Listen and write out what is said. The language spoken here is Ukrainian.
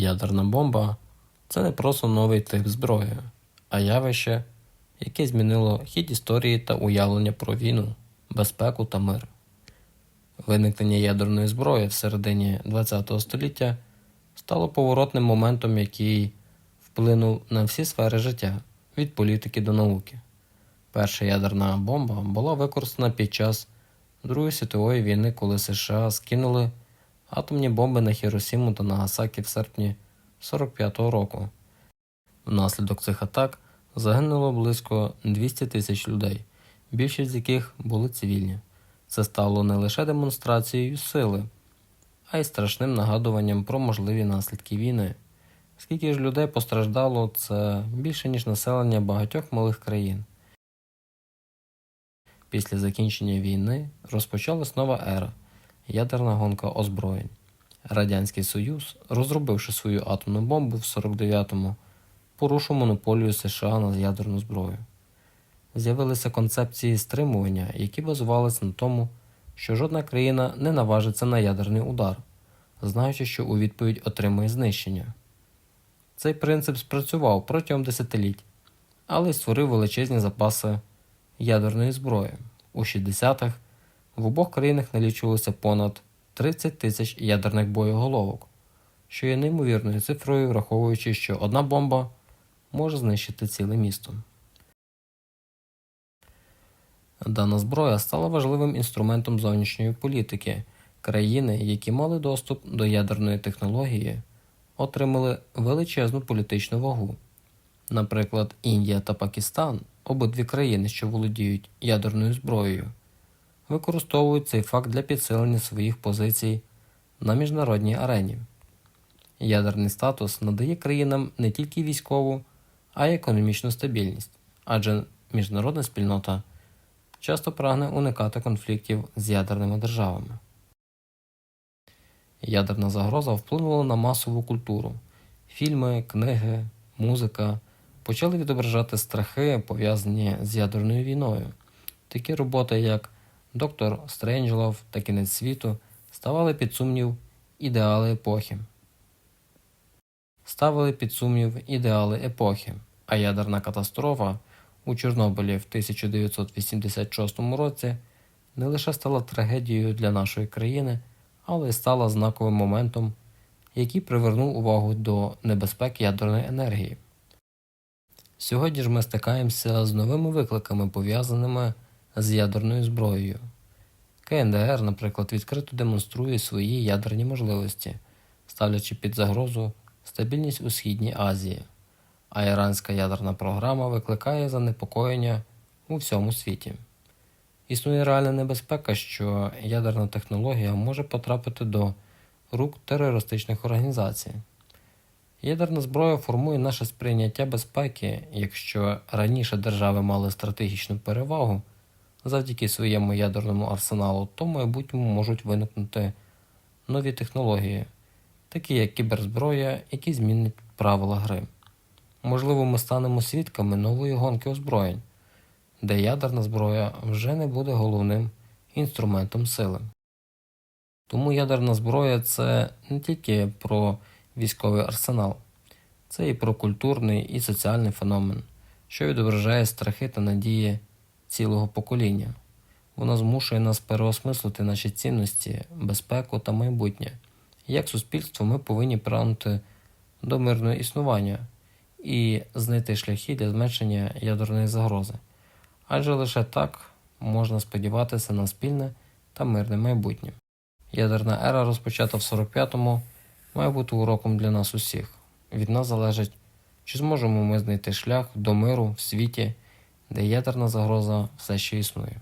Ядерна бомба це не просто новий тип зброї, а явище, яке змінило хід історії та уявлення про війну, безпеку та мир. Виникнення ядерної зброї в середині ХХ століття стало поворотним моментом, який вплинув на всі сфери життя від політики до науки. Перша ядерна бомба була використана під час Другої світової війни, коли США скинули атомні бомби на Хіросіму та Нагасакі в серпні 45-го року. Внаслідок цих атак загинуло близько 200 тисяч людей, більшість з яких були цивільні. Це стало не лише демонстрацією сили, а й страшним нагадуванням про можливі наслідки війни. Скільки ж людей постраждало, це більше ніж населення багатьох малих країн. Після закінчення війни розпочалась нова ера ядерна гонка озброєнь. Радянський Союз, розробивши свою атомну бомбу в 49-му, порушив монополію США на ядерну зброю. З'явилися концепції стримування, які базувалися на тому, що жодна країна не наважиться на ядерний удар, знаючи, що у відповідь отримує знищення. Цей принцип спрацював протягом десятиліть, але й створив величезні запаси ядерної зброї. У 60-х в обох країнах налічувалося понад 30 тисяч ядерних боєголовок, що є неймовірною цифрою, враховуючи, що одна бомба може знищити ціле місто. Дана зброя стала важливим інструментом зовнішньої політики. Країни, які мали доступ до ядерної технології, отримали величезну політичну вагу. Наприклад, Індія та Пакистан, обидві країни, що володіють ядерною зброєю, використовують цей факт для підсилення своїх позицій на міжнародній арені. Ядерний статус надає країнам не тільки військову, а й економічну стабільність, адже міжнародна спільнота часто прагне уникати конфліктів з ядерними державами. Ядерна загроза вплинула на масову культуру. Фільми, книги, музика почали відображати страхи, пов'язані з ядерною війною. Такі роботи, як Доктор Стренджлов та Кінець світу, ставали під сумнів ідеали епохи. Ставили під сумнів ідеали епохи, а ядерна катастрофа у Чорнобилі в 1986 році не лише стала трагедією для нашої країни, але й стала знаковим моментом, який привернув увагу до небезпек ядерної енергії. Сьогодні ж ми стикаємося з новими викликами, пов'язаними з ядерною зброєю. КНДР, наприклад, відкрито демонструє свої ядерні можливості, ставлячи під загрозу стабільність у Східній Азії, а іранська ядерна програма викликає занепокоєння у всьому світі. Існує реальна небезпека, що ядерна технологія може потрапити до рук терористичних організацій. Ядерна зброя формує наше сприйняття безпеки, якщо раніше держави мали стратегічну перевагу завдяки своєму ядерному арсеналу, то в майбутньому можуть виникнути нові технології, такі як кіберзброя, які змінять правила гри. Можливо, ми станемо свідками нової гонки озброєнь, де ядерна зброя вже не буде головним інструментом сили. Тому ядерна зброя це не тільки про військовий арсенал, це і про культурний і соціальний феномен, що відображає страхи та надії цілого покоління. Вона змушує нас переосмислити наші цінності, безпеку та майбутнє. Як суспільство ми повинні прагнути до мирного існування і знайти шляхи для зменшення ядерної загрози. Адже лише так можна сподіватися на спільне та мирне майбутнє. Ядерна ера, розпочата в 45-му, має бути уроком для нас усіх. Від нас залежить, чи зможемо ми знайти шлях до миру в світі, де ядерна загроза все ще існує.